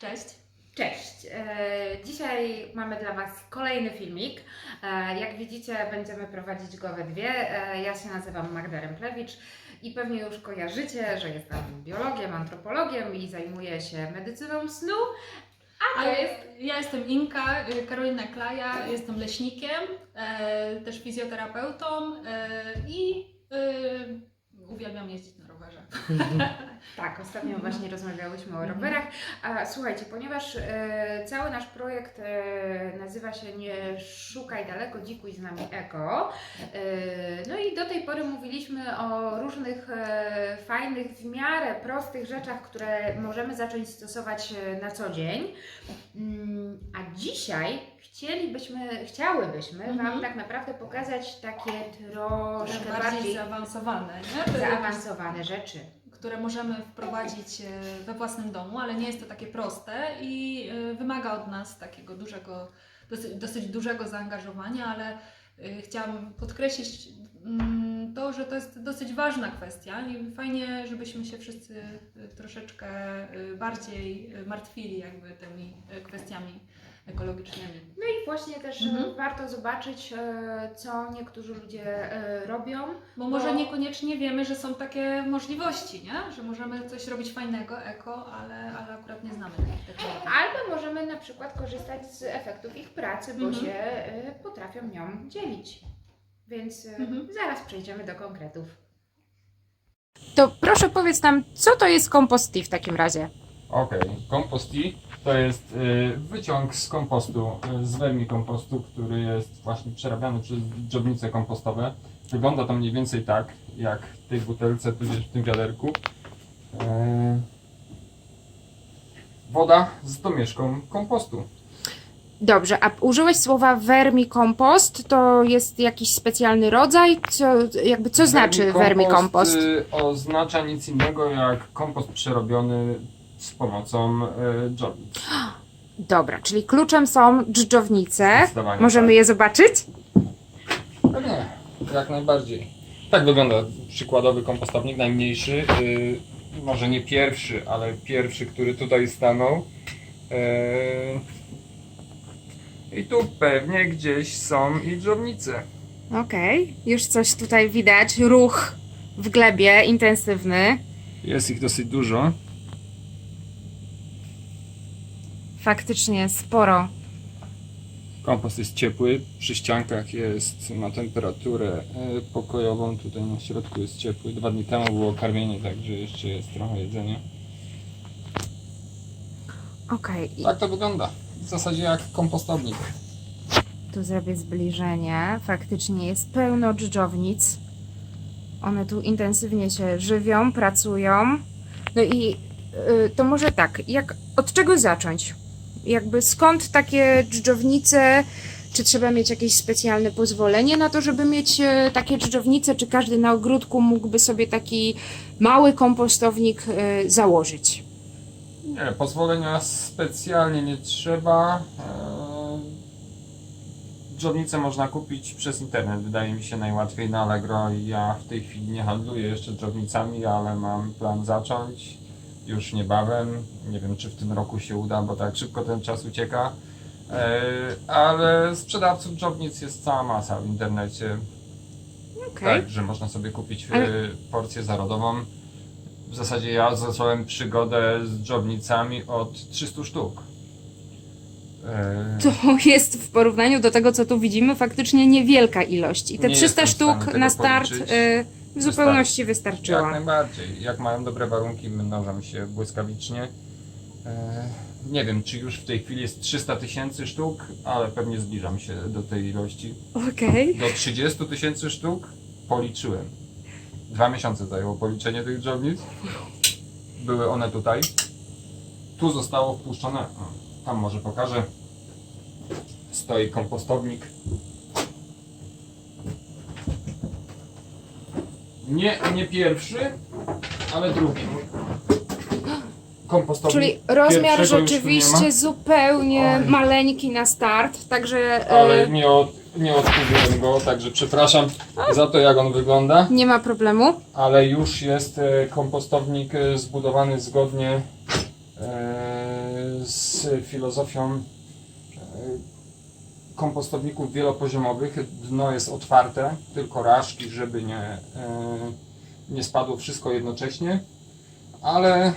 Cześć. Cześć! E, Dzisiaj mamy dla Was kolejny filmik. E, Jak widzicie, będziemy prowadzić go we dwie. E, Ja się nazywam Magda Remplewicz i pewnie już kojarzycie, że jestem biologiem, antropologiem i zajmuję się medycyną snu. A Ale jest ja jestem Inka, y, Karolina Klaja, jestem leśnikiem, też fizjoterapeutą i e, uwielbiam jeździć na rowerze. Tak, ostatnio Mhm. właśnie rozmawiałyśmy o Mhm. rowerach. A słuchajcie, ponieważ e, cały nasz projekt e, nazywa się Nie szukaj daleko, dzikuj z nami eko. E, no i do tej pory mówiliśmy o różnych e, fajnych, w miarę prostych rzeczach, które możemy zacząć stosować e, na co dzień. Mm, A dzisiaj chcielibyśmy, chciałybyśmy Wam Mhm. tak naprawdę pokazać takie troszkę bardziej, bardziej zaawansowane, nie? Zaawansowane rzeczy. które możemy wprowadzić e, we własnym domu, ale nie jest to takie proste i e, wymaga od nas takiego dużego, dosyć, dosyć dużego zaangażowania, ale e, chciałam podkreślić mm, to, że to jest dosyć ważna kwestia i fajnie, żebyśmy się wszyscy troszeczkę bardziej martwili jakby tymi kwestiami ekologicznymi. No i właśnie też e, Mhm. warto zobaczyć, e, co niektórzy ludzie e, robią. Bo może Bo- niekoniecznie wiemy, że są takie możliwości, nie? że możemy coś robić fajnego, eko, ale, ale akurat nie znamy takich technologii. Albo możemy na przykład korzystać z efektów ich pracy, bo Mhm. się potrafią nią dzielić. Więc Mhm. zaraz przejdziemy do konkretów. To proszę powiedz nam, co to jest kompost w takim razie? Okej, kompost tea to jest y, wyciąg z kompostu, y, z wermikompostu, który jest właśnie przerabiany przez dżownice kompostowe. Wygląda to mniej więcej tak, jak w tej butelce, tudzież w tym wiaderku. E, woda z domieszką kompostu. Dobrze, a użyłeś słowa vermikompost, to jest jakiś specjalny rodzaj? Co, jakby co znaczy vermikompost? y, oznacza nic innego jak kompost przerobiony z pomocą y, dżownic. Dobra, czyli kluczem są dżdżownice. Możemy tak. je zobaczyć? Pewnie, jak najbardziej. Tak wygląda przykładowy kompostownik, najmniejszy. Yy, może nie pierwszy, ale pierwszy, który tutaj stanął. Yy, I tu pewnie gdzieś są i dżownice. Okej, już coś tutaj widać. Ruch w glebie intensywny. Jest ich dosyć dużo. Faktycznie sporo. Kompost jest ciepły, przy ściankach jest, ma temperaturę e, pokojową, tutaj na środku jest ciepły. Dwa dni temu było karmienie, także jeszcze jest trochę jedzenia. Okej, i Tak to wygląda. W zasadzie jak kompostownik. tu zrobię zbliżenie. Faktycznie jest pełno dżdżownic. One tu intensywnie się żywią, pracują. No i y, to może tak, jak, od czego zacząć? Jakby skąd takie dżdżownice? Czy trzeba mieć jakieś specjalne pozwolenie na to, żeby mieć e, takie dżdżownice? Czy każdy na ogródku mógłby sobie taki mały kompostownik e, założyć? Nie, pozwolenia specjalnie nie trzeba. Eee, Dżownicę można kupić przez internet, wydaje mi się najłatwiej na Allegro. Ja w tej chwili nie handluję jeszcze dżownicami, ale mam plan zacząć już niebawem. Nie wiem, czy w tym roku się uda, bo tak szybko ten czas ucieka. Eee, Ale sprzedawców dżownic jest cała masa w internecie. Okej. Tak, że można sobie kupić Ale- y, porcję zarodową. W zasadzie ja zacząłem przygodę z dżownicami od 300 sztuk. E, To jest w porównaniu do tego, co tu widzimy, faktycznie niewielka ilość. I te Nie 300 jestem w stanie sztuk na start policzyć. W zupełności Jak wystarczyło. najbardziej. Jak mają dobre warunki, mnożą się błyskawicznie. E, nie wiem, czy już w tej chwili jest 300 tysięcy sztuk, ale pewnie zbliżam się do tej ilości. Okej. Do 30 tysięcy sztuk policzyłem. Dwa miesiące zajęło policzenie tych dżownic. Były one tutaj. Tu zostało wpuszczone. Tam może pokażę. Stoi kompostownik. Nie, nie pierwszy, ale drugi. Kompostownik. Czyli rozmiar pierwszego już tu nie rzeczywiście ma. zupełnie Oj. maleńki na start, także Ale e, nie, od, nie odkurzyłem go, także przepraszam za to, jak on wygląda. nie ma problemu. ale już jest e, kompostownik e, zbudowany zgodnie e, z filozofią e, kompostowników wielopoziomowych. Dno jest otwarte, tylko raszki, żeby nie, e, nie spadło wszystko jednocześnie, ale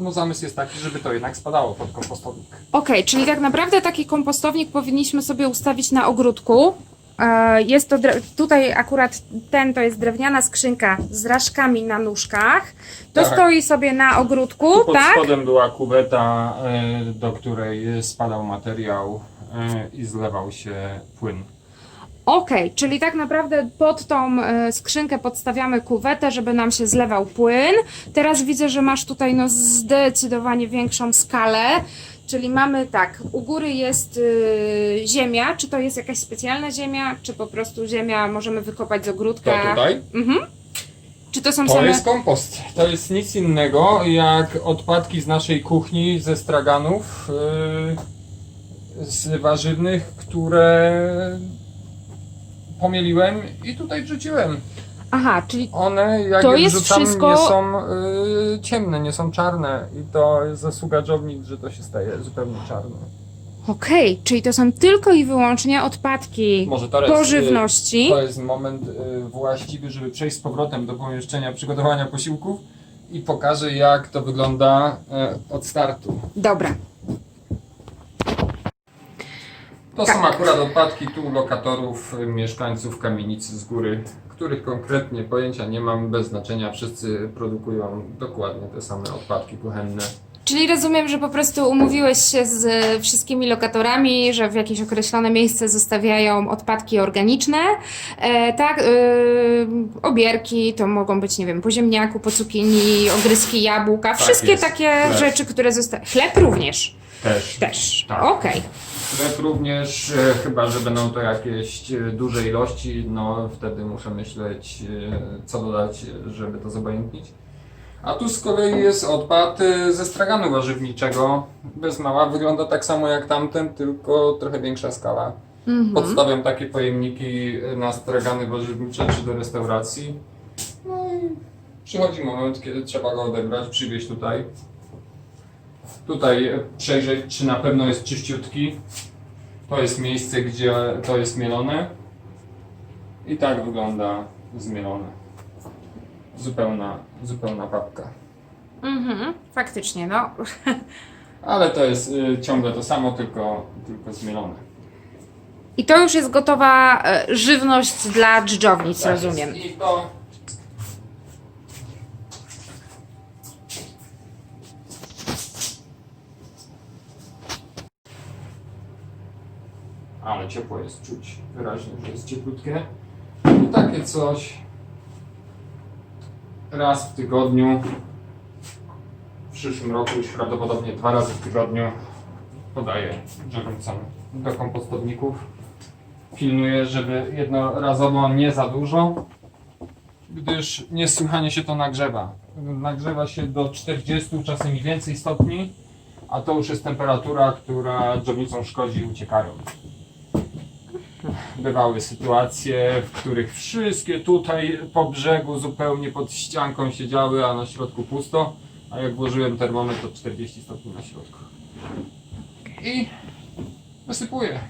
no zamysł jest taki, żeby to jednak spadało pod kompostownik. Okej, czyli tak naprawdę taki kompostownik powinniśmy sobie ustawić na ogródku. E, Jest to tutaj akurat ten to jest drewniana skrzynka z raszkami na nóżkach. To Tak. stoi sobie na ogródku, Pod tak? spodem była kuweta, e, do której spadał materiał e, i zlewał się płyn. Okej, czyli tak naprawdę pod tą e, skrzynkę podstawiamy kuwetę, żeby nam się zlewał płyn. Teraz widzę, że masz tutaj no zdecydowanie większą skalę. Czyli mamy tak, u góry jest y, ziemia. Czy to jest jakaś specjalna ziemia, czy po prostu ziemia możemy wykopać z To ogródka? tutaj Mhm. Czy to są To same. jest kompost. To jest nic innego jak odpadki z naszej kuchni, ze straganów, yy, z warzywnych, które pomieliłem i tutaj wrzuciłem. Aha, czyli One jak To je jest wszystko- nie są yy, ciemne, nie są czarne i to jest zasługa dżownic, że to się staje zupełnie czarne. okej, czyli to są tylko i wyłącznie odpadki Może to jest, pożywności. To jest moment y, właściwy, żeby przejść z powrotem do pomieszczenia przygotowania posiłków i pokażę jak to wygląda y, od startu. Dobra. To Tak. są akurat odpadki tu lokatorów, y, mieszkańców kamienicy z góry, których konkretnie pojęcia nie mam, bez znaczenia. Wszyscy produkują dokładnie te same odpadki kuchenne. Czyli rozumiem, że po prostu umówiłeś się z e, wszystkimi lokatorami, że w jakieś określone miejsce zostawiają odpadki organiczne. E, tak, e, obierki to mogą być, nie wiem, po ziemniaku, po cukinii, ogryzki jabłka, wszystkie jest. takie Chleb. rzeczy, które zostają. Chleb również. Też. Też. Tak. Okej. Chleb również, e, chyba że będą to jakieś e, duże ilości, no wtedy muszę myśleć, e, co dodać, e, żeby to zobojętnić. A tu z kolei jest odpad e, ze straganu warzywniczego. Bez mała wygląda tak samo jak tamten, tylko trochę większa skala. Mhm. Podstawiam takie pojemniki na stragany warzywnicze czy do restauracji. No i przychodzi moment, kiedy trzeba go odebrać, przywieźć tutaj. Tutaj przejrzeć, czy na pewno jest czyściutki. To jest miejsce, gdzie to jest mielone. I tak wygląda zmielone. Zupełna, zupełna papka. Mhm. Faktycznie, no. Ale to jest y, ciągle to samo, tylko, tylko zmielone. I to już jest gotowa e, żywność dla dżdżownic, Tak rozumiem. I to Ale ciepło jest czuć wyraźnie, że jest cieplutkie. I takie coś raz w tygodniu. W przyszłym roku już prawdopodobnie dwa razy w tygodniu podaję dżownicom do kompostowników pilnuję, żeby jednorazowo nie za dużo, gdyż niesłychanie się to nagrzewa. Nagrzewa się do 40, czasem i więcej stopni, a to już jest temperatura, która dżownicom szkodzi i uciekają. Bywały sytuacje, w których wszystkie tutaj po brzegu zupełnie pod ścianką siedziały, a na środku pusto, a jak włożyłem termometr to 40 stopni na środku. I wysypuję.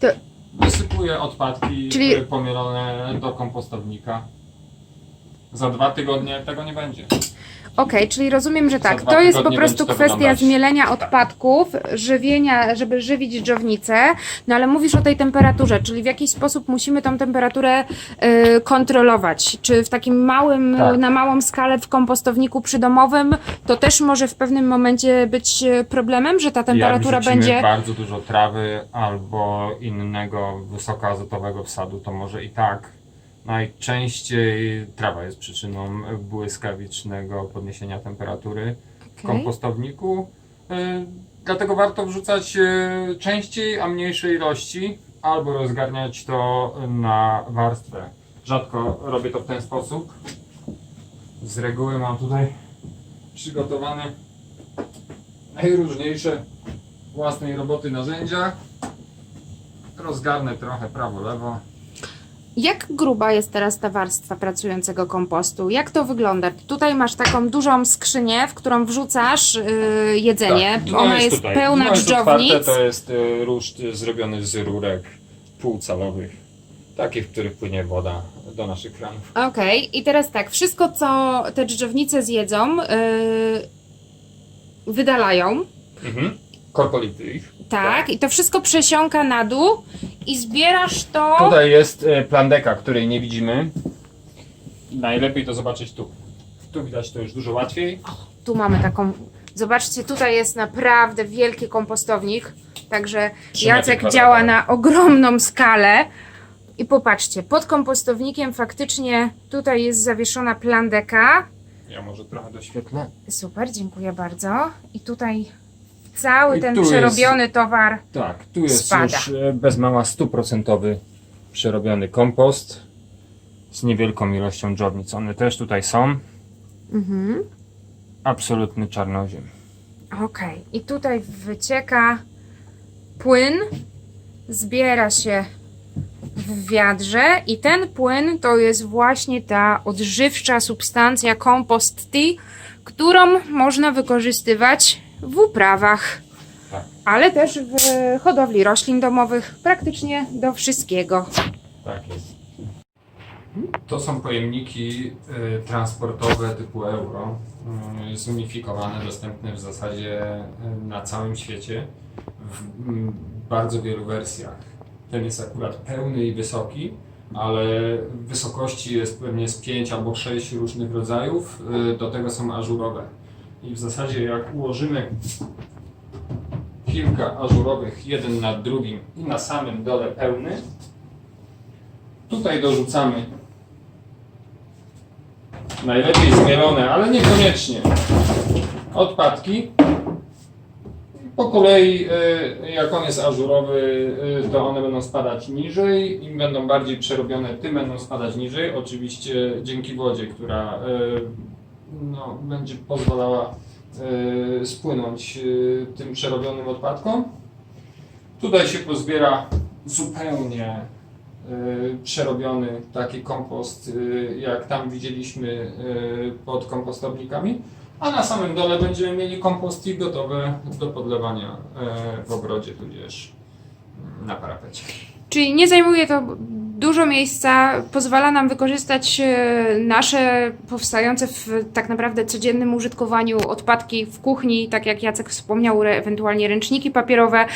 To- Wysypuję odpadki Czyli- y, pomielone do kompostownika. Za dwa tygodnie tego nie będzie. Okej, czyli rozumiem, że tak. dwa To jest po tygodnie prostu to kwestia wyglądać. zmielenia odpadków, żywienia, żeby żywić dżownicę. No ale mówisz o tej temperaturze, czyli w jakiś sposób musimy tą temperaturę y, kontrolować. Czy w takim małym, Tak. na małą skalę w kompostowniku przydomowym to też może w pewnym momencie być y, problemem, że ta temperatura Jak wrzucimy będzie. bardzo dużo trawy albo innego wysokoazotowego wsadu, to może i tak. Najczęściej trawa jest przyczyną błyskawicznego podniesienia temperatury w Okej. kompostowniku. Y, Dlatego warto wrzucać y, częściej, a mniejszej ilości, albo rozgarniać to na warstwę. Rzadko robię to w ten sposób. Z reguły mam tutaj przygotowane najróżniejsze własnej roboty narzędzia. Rozgarnę trochę prawo-lewo. Jak gruba jest teraz ta warstwa pracującego kompostu? Jak to wygląda? Tutaj masz taką dużą skrzynię, w którą wrzucasz yy, jedzenie. Tak, Ona jest, tutaj. pełna no jest dżdżownic. otwarte, to jest y, ruszt zrobiony z rurek półcalowych, takich, w których płynie woda do naszych kranów. Okej, i teraz tak, wszystko co te dżdżownice zjedzą, yy, wydalają, Mhm. Korpolity ich. tak, i to wszystko przesiąka na dół i zbierasz to. Tutaj jest e, plandeka, której nie widzimy. Najlepiej to zobaczyć tu. Tu widać to już dużo łatwiej. Tu mamy taką. Zobaczcie, tutaj jest naprawdę wielki kompostownik. Także Trzy Jacek działa na ogromną skalę. I popatrzcie, pod kompostownikiem faktycznie tutaj jest zawieszona plandeka. Ja może trochę doświetlę. Super, dziękuję bardzo. I tutaj cały I ten tu jest- przerobiony towar. Tak, tu jest Spada. już e, bez mała stuprocentowy przerobiony kompost z niewielką ilością dżownic. One też tutaj są. Mhm. Absolutny czarnoziem. Okej, i tutaj wycieka płyn, zbiera się w wiadrze i ten płyn to jest właśnie ta odżywcza substancja kompost tea, którą można wykorzystywać w uprawach, Tak. ale też w hodowli roślin domowych, praktycznie do wszystkiego. Tak jest. To są pojemniki y, transportowe typu euro, y, zunifikowane, dostępne w zasadzie y, na całym świecie w mm, bardzo wielu wersjach. Ten jest akurat pełny i wysoki, ale wysokości jest pewnie z 5 albo 6 różnych rodzajów, do tego są ażurowe. I w zasadzie jak ułożymy kilka ażurowych jeden nad drugim i na samym dole pełny, Tutaj dorzucamy najlepiej zmielone, ale niekoniecznie odpadki. Po kolei, y, jak on jest ażurowy, y, to one będą spadać niżej. Im będą bardziej przerobione, tym będą spadać niżej. Oczywiście dzięki wodzie, która y, no, będzie pozwalała y, spłynąć y, tym przerobionym odpadkom. Tutaj się pozbiera zupełnie y, przerobiony taki kompost, y, jak tam widzieliśmy y, pod kompostownikami, a na samym dole będziemy mieli komposty gotowe do podlewania y, w ogrodzie, tudzież na parapecie. Czyli nie zajmuje to dużo miejsca, pozwala nam wykorzystać e, nasze powstające w tak naprawdę codziennym użytkowaniu odpadki w kuchni, tak jak Jacek wspomniał, ewentualnie ręczniki papierowe,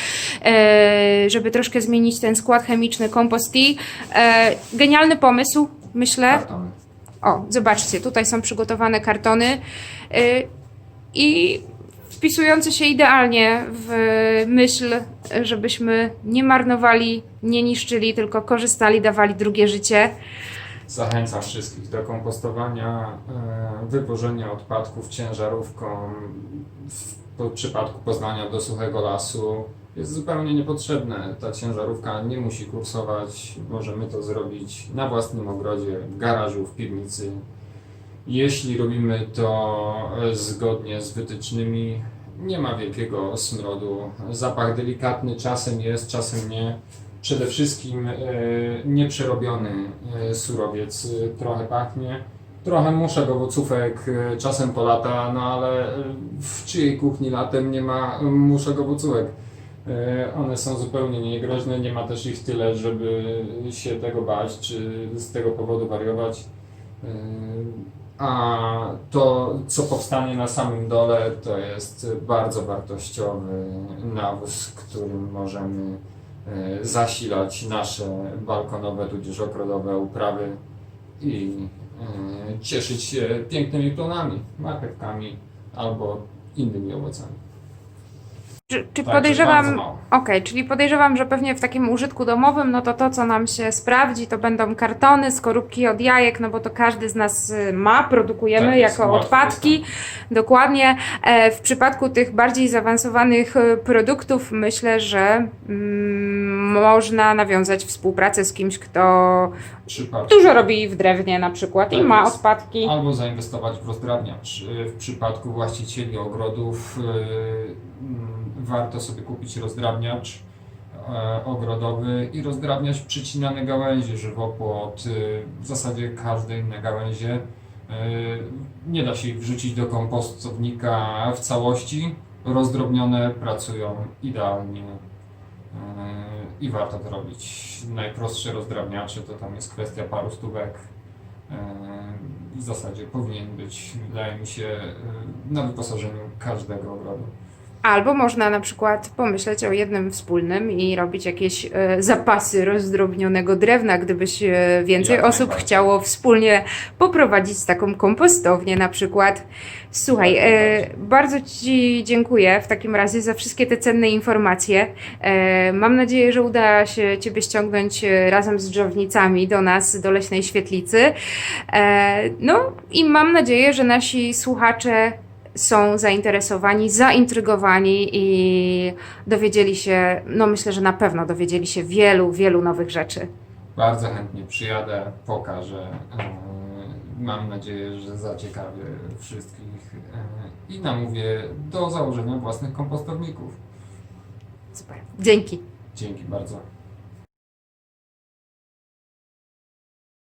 e, żeby troszkę zmienić ten skład chemiczny kompost tea. E, Genialny pomysł, myślę. Kartony. O, zobaczcie, tutaj są przygotowane kartony i wpisujące się idealnie w myśl, żebyśmy nie marnowali, nie niszczyli, tylko korzystali, dawali drugie życie. Zachęcam wszystkich do kompostowania, e, wywożenia odpadków ciężarówką. W przypadku Poznania do suchego lasu jest zupełnie niepotrzebne. Ta ciężarówka nie musi kursować. Możemy to zrobić na własnym ogrodzie, w garażu, w piwnicy. Jeśli robimy to e, zgodnie z wytycznymi, nie ma wielkiego smrodu. Zapach delikatny czasem jest, czasem nie. Przede wszystkim e, nieprzerobiony e, surowiec e, trochę pachnie. Trochę muszek, owocówek e, czasem polata, no ale w czyjej kuchni latem nie ma muszek, owocówek. E, One są zupełnie niegroźne, nie ma też ich tyle, żeby się tego bać, czy z tego powodu wariować. A to, co powstanie na samym dole, to jest bardzo wartościowy nawóz, którym możemy e, zasilać nasze balkonowe tudzież ogrodowe uprawy i e, cieszyć się pięknymi plonami, marchewkami albo innymi owocami. Czy, czy Także podejrzewam. Okej, czyli podejrzewam, że pewnie w takim użytku domowym, no to to, co nam się sprawdzi, to będą kartony, skorupki od jajek, no bo to każdy z nas y, ma, produkujemy Tak, jako łatwo odpadki. Dokładnie. E, W przypadku tych bardziej zaawansowanych e, produktów myślę, że mm, można nawiązać współpracę z kimś, kto dużo robi w drewnie na przykład i Tak ma jest. odpadki. Albo zainwestować w rozdrabniacz. W przypadku właścicieli ogrodów y, mm, warto sobie kupić rozdrabniacz. e, ogrodowy i rozdrabniać przycinane gałęzie, żywopłot, y, w zasadzie każde inne gałęzie. Y, Nie da się ich wrzucić do kompostownika w całości. Rozdrobnione pracują idealnie y, i warto to robić. Najprostsze rozdrabniacze to tam jest kwestia paru stówek. Y, W zasadzie powinien być, wydaje mi się, y, na wyposażeniu każdego ogrodu. Albo można na przykład pomyśleć o jednym wspólnym i robić jakieś e, zapasy rozdrobnionego drewna, gdybyś więcej Jak osób chciało wspólnie poprowadzić taką kompostownię na przykład. Słuchaj, e, bardzo Ci dziękuję w takim razie za wszystkie te cenne informacje. E, mam nadzieję, że uda się Ciebie ściągnąć razem z dżownicami do nas, do Leśnej Świetlicy. No i mam nadzieję, że nasi słuchacze są zainteresowani, zaintrygowani i dowiedzieli się, no myślę, że na pewno dowiedzieli się wielu, wielu nowych rzeczy. Bardzo chętnie przyjadę, pokażę. e, Mam nadzieję, że zaciekawię wszystkich e, i namówię do założenia własnych kompostowników. Super. Dzięki. Dzięki bardzo.